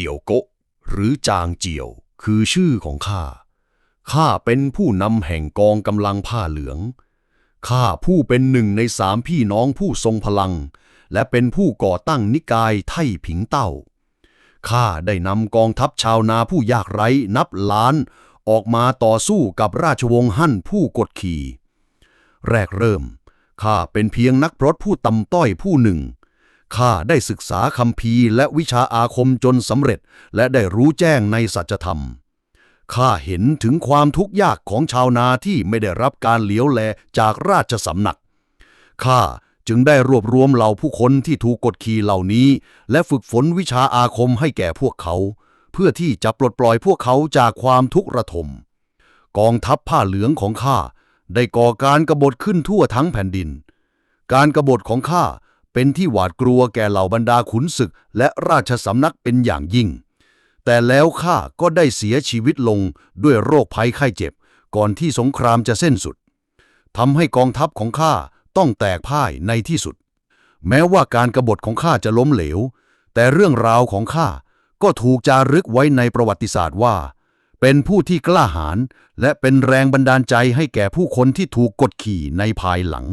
เตียวโกหรือจางเจียว คือชื่อของข้า ข้าเป็นผู้นำแห่งกองกำลังผ้าเหลือง ข้าผู้เป็นหนึ่งในสามพี่น้องผู้ทรงพลัง และเป็นผู้ก่อตั้งนิกายไท่ผิงเต้า ข้าได้นำกองทัพชาวนาผู้ยากไร้นับล้านออกมาต่อสู้กับราชวงศ์ฮั่นผู้กดขี่ แรกเริ่ม ข้าเป็นเพียงนักพรตผู้ต่ำต้อยผู้หนึ่ง ข้าได้ศึกษาคัมภีและวิชาอาคมจนสำเร็จ และได้รู้แจ้งในสัจธรรม ข้าเห็นถึงความทุกข์ยากของชาวนาที่ไม่ได้รับการเหลียวแลจากราชสำนัก ข้าจึงได้รวบรวมเหล่าผู้คนที่ถูกกดขี่เหล่านี้ และฝึกฝนวิชาอาคมให้แก่พวกเขา เพื่อที่จะปลดปล่อยพวกเขาจากความทุกข์ระทม กองทัพผ้าเหลืองของข้าได้ก่อการกบฏขึ้นทั่วทั้งแผ่นดิน การกบฏของข้า เป็นที่หวาดกลัวแก่เหล่าบรรดาขุนศึก และราชสำนักเป็นอย่างยิ่ง แต่แล้วข้าก็ได้เสียชีวิตลงด้วยโรคภัยไข้เจ็บ ก่อนที่สงครามจะเส้นสุดทำให้กองทัพของข้าต้องแตกพ่ายในที่สุด แม้ว่าการกบฏของข้าจะล้มเหลว แต่เรื่องราวของข้าก็ถูกจารึกไว้ในประวัติศาสตร์ว่า เป็นผู้ที่กล้าหาญและเป็นแรงบันดาลใจให้แก่ผู้คนที่ถูกกดขี่ในภายหลัง